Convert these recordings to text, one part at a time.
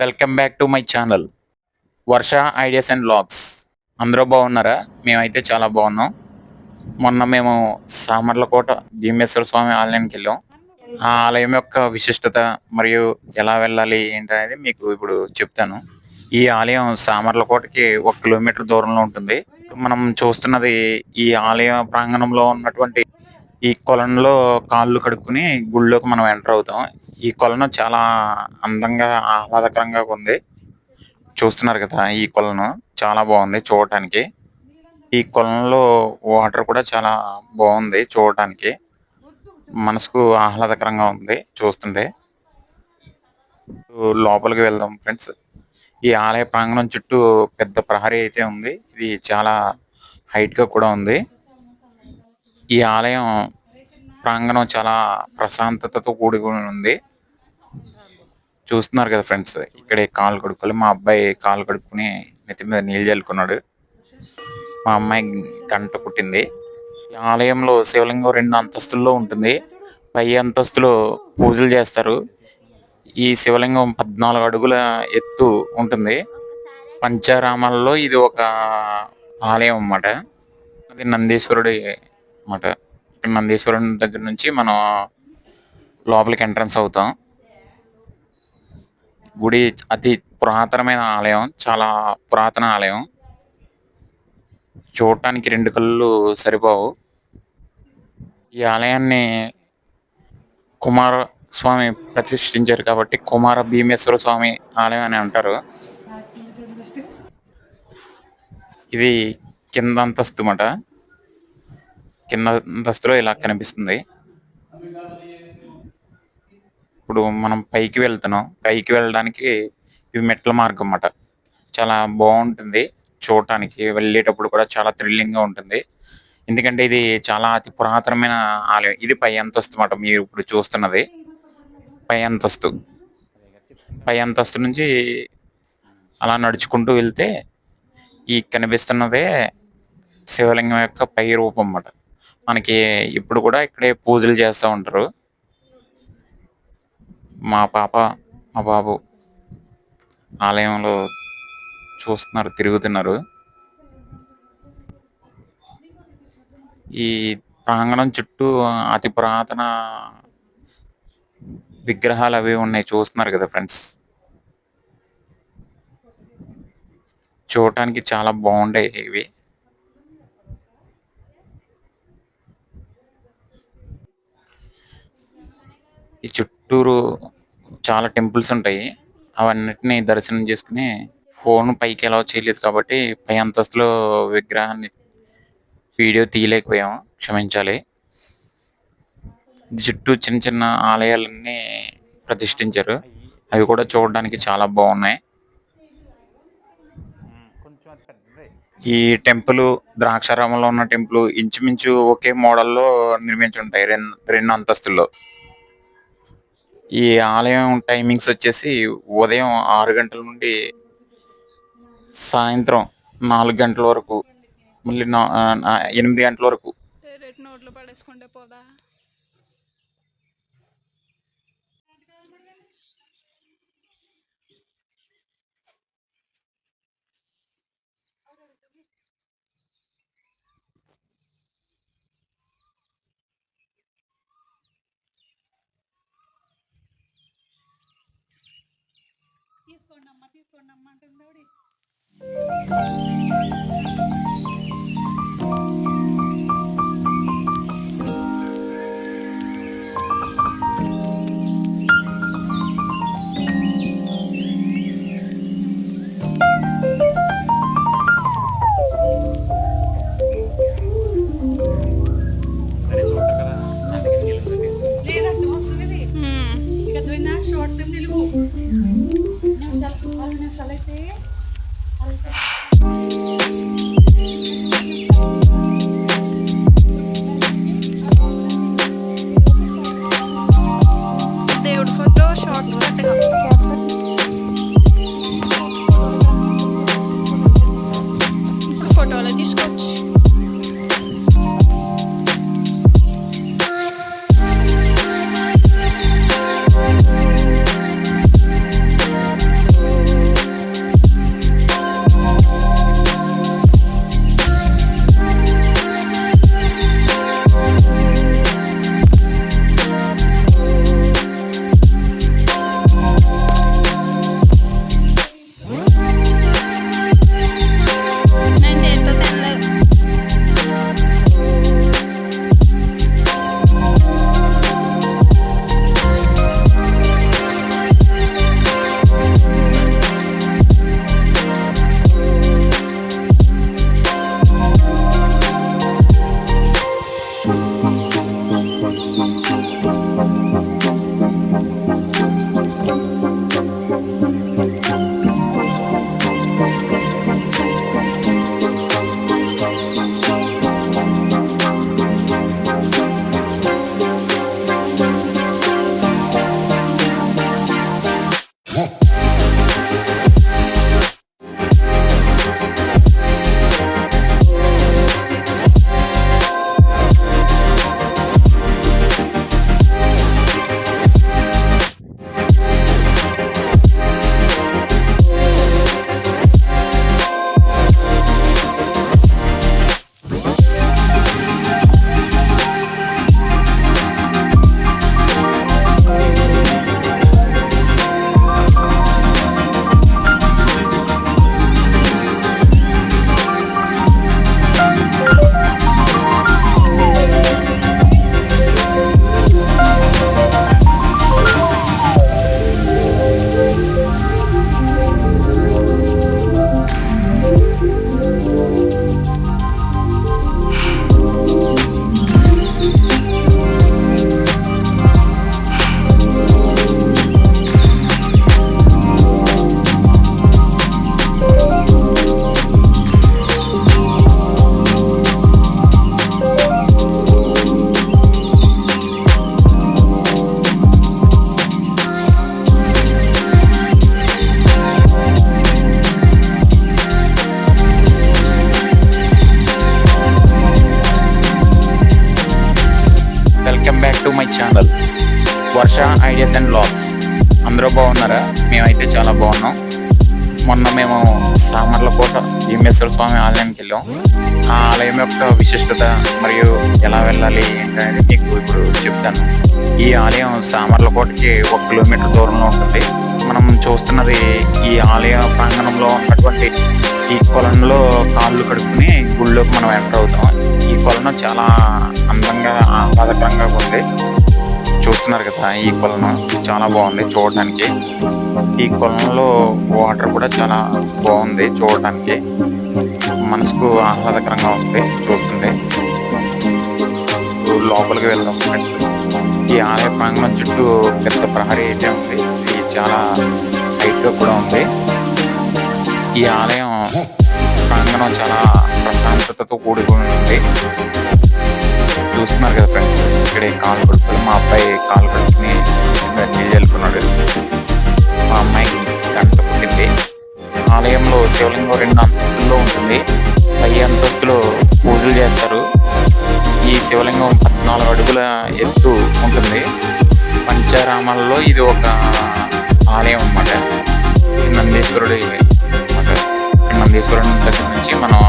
Welcome back to my channel. Varsha ideas and logs. అందరూ బాగున్నారా? మేమైతే చాలా బాగున్నాం. మొన్న మేము సామర్లకోట భీమేశ్వర స్వామి ఆలయానికి వెళ్ళాం. ఆ ఆలయం యొక్క విశిష్టత మరియు ఎలా వెళ్ళాలి ఏంటనేది మీకు ఇప్పుడు చెప్తాను. ఈ ఆలయం సామర్లకోటకి ఒక కిలోమీటర్ దూరంలో ఉంటుంది. మనం చూస్తున్నది ఈ ఆలయ ప్రాంగణంలో ఉన్నటువంటి ఈ కొలంలో కాళ్ళు కడుక్కుని గుళ్ళోకి మనం ఎంటర్ అవుతాం. ఈ కొలను చాలా అందంగా ఆహ్లాదకరంగా ఉంది. చూస్తున్నారు కదా ఈ కొలను. చాలా బాగుంది చూడటానికి. ఈ కొలంలో వాటర్ కూడా చాలా బాగుంది చూడటానికి. మనసుకు ఆహ్లాదకరంగా ఉంది చూస్తుంటే. లోపలికి వెళ్దాం ఫ్రెండ్స్. ఈ ఆలయ ప్రాంగణం చుట్టూ పెద్ద ప్రహరీ అయితే ఉంది. ఇది చాలా హైట్గా కూడా ఉంది. ఈ ఆలయం ప్రాంగణం చాలా ప్రశాంతతతో కూడి ఉంది. చూస్తున్నారు కదా ఫ్రెండ్స్ ఇక్కడే కాలు కడుక్కోవాలి. మా అబ్బాయి కాలు కడుక్కుని నెత్తి మీద నీళ్ళు చల్లుకున్నాడు. మా అమ్మాయి గంట పుట్టింది. ఈ ఆలయంలో శివలింగం రెండు అంతస్తుల్లో ఉంటుంది. పై అంతస్తులో పూజలు చేస్తారు. ఈ శివలింగం పద్నాలుగు అడుగుల ఎత్తు ఉంటుంది. పంచారామాలలో ఇది ఒక ఆలయం అన్నమాట. అది నందీశ్వరుడి అన్నమాట. ఇక్కడ నందీశ్వరుని దగ్గర నుంచి మనం లోపలికి ఎంట్రన్స్ అవుతాం. గుడి అతి పురాతనమైన ఆలయం చాలా పురాతన ఆలయం. చూడటానికి రెండు కళ్ళు సరిపోవు. ఈ ఆలయాన్ని కుమార స్వామి ప్రతిష్ఠించారు కాబట్టి కుమార భీమేశ్వర స్వామి ఆలయం అని అంటారు. ఇది కింద అంతస్తు మాట కింద అంతస్తులో ఇలా కనిపిస్తుంది. ఇప్పుడు మనం పైకి వెళ్తున్నాం. పైకి వెళ్ళడానికి ఇవి మెట్ల మార్గం అన్నమాట. చాలా బాగుంటుంది చూడటానికి. వెళ్ళేటప్పుడు కూడా చాలా థ్రిల్లింగ్గా ఉంటుంది. ఎందుకంటే ఇది చాలా అతి పురాతనమైన ఆలయం. ఇది పై అంతస్తు అన్నమాట మీరు ఇప్పుడు చూస్తున్నది. పై అంతస్తు. పై అంతస్తు నుంచి అలా నడుచుకుంటూ వెళ్తే ఈ కనిపిస్తున్నదే శివలింగం యొక్క పై రూపం అన్నమాట. మనకి ఇప్పుడు కూడా ఇక్కడే పూజలు చేస్తూ ఉంటారు. మా పాప మా బాబు ఆలయంలో చూస్తున్నారు తిరుగుతున్నారు. ఈ ప్రాంగణం చుట్టూ అతి పురాతన విగ్రహాలు అవి ఉన్నాయి చూస్తున్నారు కదా ఫ్రెండ్స్. చూడటానికి చాలా బాగుంటాయి ఇవి. ఈ చుట్టూరు చాలా టెంపుల్స్ ఉంటాయి. అవన్నిటిని దర్శనం చేసుకుని ఫోన్ పైకి ఎలా చేయలేదు కాబట్టి పై అంతస్తులో విగ్రహాన్ని వీడియో తీయలేకపోయాము క్షమించాలి. చుట్టూ చిన్న చిన్న ఆలయాలన్నీ ప్రతిష్ఠించారు. అవి కూడా చూడడానికి చాలా బాగున్నాయి. ఈ టెంపుల్ ద్రాక్షారామంలో ఉన్న టెంపుల్ ఇంచుమించు ఒకే మోడల్లో నిర్మించి ఉంటాయి రెండు రెండు అంతస్తుల్లో. ఈ ఆలయం టైమింగ్స్ వచ్చేసి ఉదయం ఆరు గంటల నుండి సాయంత్రం నాలుగు గంటల వరకు మళ్ళీ నా- ఎనిమిది గంటల వరకు. తీసుకోండి my channel. Varsha ideas and blogs అందరూ బాగున్నారా? మేమైతే చాలా బాగున్నాం. మొన్న మేము సామర్లకోట భీమేశ్వర స్వామి ఆలయానికి వెళ్ళాం. ఆ ఆలయం యొక్క విశిష్టత మరియు ఎలా వెళ్ళాలి ఏంటనేది మీకు ఇప్పుడు చెప్తాను. ఈ ఆలయం సామర్లకోటకి ఒక కిలోమీటర్ దూరంలో ఉంటుంది. మనం చూస్తున్నది ఈ ఆలయ ప్రాంగణంలో ఉన్నటువంటి ఈ కొలంలో కాళ్ళు కడుక్కుని గుళ్ళోకి మనం ఎంటర్ అవుతాం. కొలను చాలా అందంగా ఆహ్లాదకరంగా ఉంది. చూస్తున్నారు కదా ఈ కొలను చాలా బాగుంది చూడడానికి ఈ కొలంలో వాటర్ కూడా చాలా బాగుంది చూడడానికి మనసుకు ఆహ్లాదకరంగా ఉంది చూస్తుంటే. లోపలికి వెళ్దాం ఫ్రెండ్స్. ఈ ఆలయ ప్రాంగణం చుట్టూ పెద్ద ప్రహరీ అయితే ఉంది. ఇది చాలా హైట్గా కూడా ఉంది. ఈ ఆలయం ప్రాంగణం చాలా ప్రశాంతతతో కూడుకుని ఉంది. చూస్తున్నారు కదా ఫ్రెండ్స్ ఇక్కడ కాలు కడుపులు. మా అబ్బాయి కాలు కడుపుని వెళ్తున్నాడు మా అమ్మాయికి గంట పుట్టింది. ఆలయంలో శివలింగం రెండు అంతస్తుల్లో ఉంటుంది. పై అంతస్తులో పూజలు చేస్తారు. ఈ శివలింగం పద్నాలుగు అడుగుల ఎత్తు ఉంటుంది. పంచారామాలలో ఇది ఒక ఆలయం అన్నమాట. ఈ నందీశ్వరుడు ఈ దగ్గర నుంచి మనం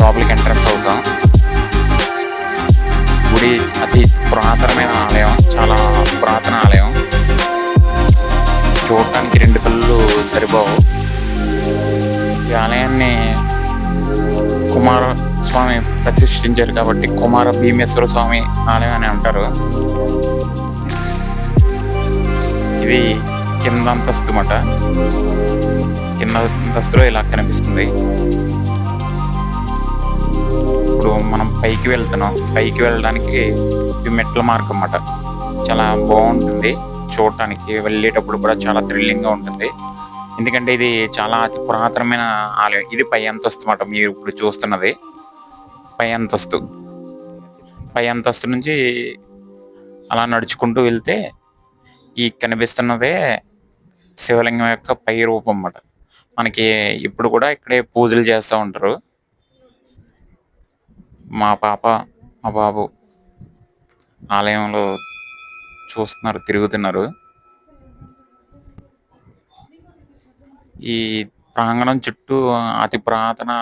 లోపలికి ఎంట్రన్స్ అవుతాం. గుడి అతి పురాతనమైన ఆలయం చాలా పురాతన ఆలయం. చూడటానికి రెండు కళ్ళు సరిపోవు. ఈ ఆలయాన్ని కుమార స్వామి ప్రతిష్ఠించారు కాబట్టి కుమార భీమేశ్వర స్వామి ఆలయం అని అంటారు. ఇది కింద అంతస్తు మాట కింద అంతస్తులో ఇలా కనిపిస్తుంది. ఇప్పుడు మనం పైకి వెళ్తున్నాం. పైకి వెళ్ళడానికి ఇది మెట్ల మార్గం అన్నమాట చాలా బాగుంటుంది. చూడటానికి వెళ్ళేటప్పుడు కూడా చాలా థ్రిల్లింగ్గా ఉంటుంది. ఎందుకంటే ఇది చాలా అతి పురాతనమైన ఆలయం. ఇది పై అంతస్తు అన్నమాట మీరు ఇప్పుడు చూస్తున్నది. పై అంతస్తు పై అంతస్తు నుంచి అలా నడుచుకుంటూ వెళ్తే ఈ కనిపిస్తున్నదే శివలింగం యొక్క పై రూపం అన్నమాట. మనకి ఇప్పుడు కూడా ఇక్కడే పూజలు చేస్తూ ఉంటారు. మా పాప మా బాబు ఆలయంలో చూస్తున్నారు తిరుగుతున్నారు. ఈ ప్రాంగణం చుట్టూ అతి పురాతన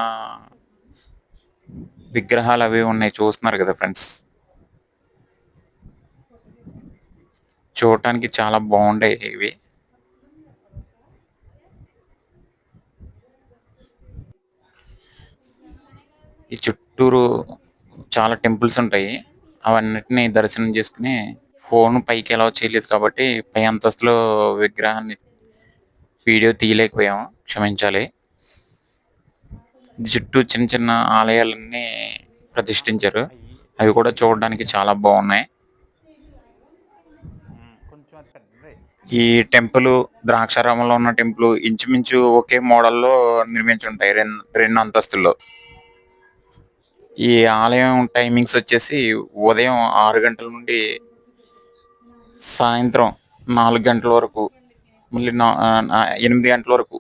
విగ్రహాలు అవి ఉన్నాయి చూస్తున్నారు కదా ఫ్రెండ్స్. చూడటానికి చాలా బాగుంటాయి ఇవి. ఈ చుట్టూరు చాలా టెంపుల్స్ ఉంటాయి. అవన్నిటిని దర్శనం చేసుకుని ఫోన్ పైకి ఎలా చేయలేదు కాబట్టి పై అంతస్తులో విగ్రహాన్ని వీడియో తీయలేకపోయాము క్షమించాలి. చుట్టూ చిన్న చిన్న ఆలయాలన్నీ ప్రతిష్ఠించారు. అవి కూడా చూడడానికి చాలా బాగున్నాయి. ఈ టెంపుల్ ద్రాక్షారామంలో ఉన్న టెంపుల్ ఇంచుమించు ఒకే మోడల్లో నిర్మించి ఉంటాయి. రెండు రెండు అంతస్తుల్లో. ఈ ఆలయం టైమింగ్స్ వచ్చేసి ఉదయం ఆరు గంటల నుండి సాయంత్రం నాలుగు గంటల వరకు మళ్ళీ నా ఎనిమిది గంటల వరకు.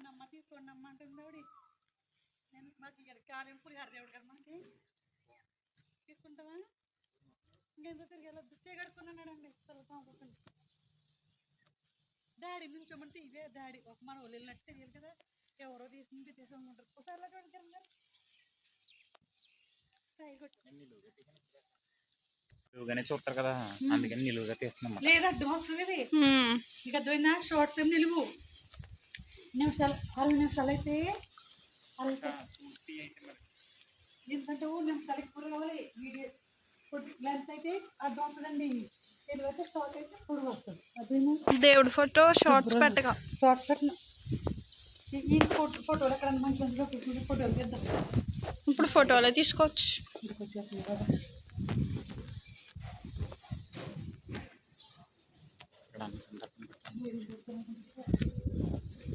తీసుకోండి అమ్మ తీసుకోండి అమ్మ అంటుంది ఆవిడ నేను నాకు ఇక్కడ పులిహార దేవుడు కదా మనకి తీసుకుంటావా? ఇంకెందుకు తిరిగి డాడీ నుంచోమంటే ఇదే డాడీ. ఒక మన వాళ్ళు వెళ్ళినట్టు తెలియదు కదా. ఎవరో తీసింది తీసుకుంటారు. ఒకసారి చూడండి కిరణ్ గారు. స్టైల్ కొట్టి. నిలువుగానే చూస్తారు కదా. అందుకని నిలువుగా తీస్తున్నాం లేదు అడ్డం వస్తుంది ఇది. నీకు అర్థమైందా? షార్ట్ టైం నిలువు. నిమిషాలు అరవై నిమిషాలు అయితే? అరవై ఎందుకంటే ఓ నిమిషాలు ఎక్కువ కావాలి. వీడియో లెంత్ అయితే అడ్డం వస్తుందండి తెలుగు అయితే షార్ట్ అయితే వస్తుంది దేవుడి ఫోటో షార్ట్స్ పెట్టగా షార్ట్స్ పెట్టిన. ఈ- ఫోటో ఫోటోలు ఎక్కడ మంచి మంచి లొకేషన్ ఫోటోలు తీద్దాం. ఇప్పుడు ఫోటోలే తీసుకోవచ్చు. ఇంటికి వచ్చేస్తుంది కదా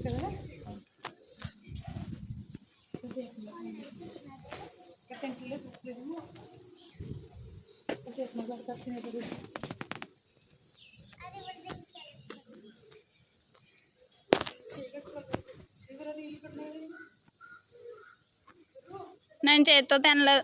అనుకుంటారు. కదా నేను చేతితో తినలేదు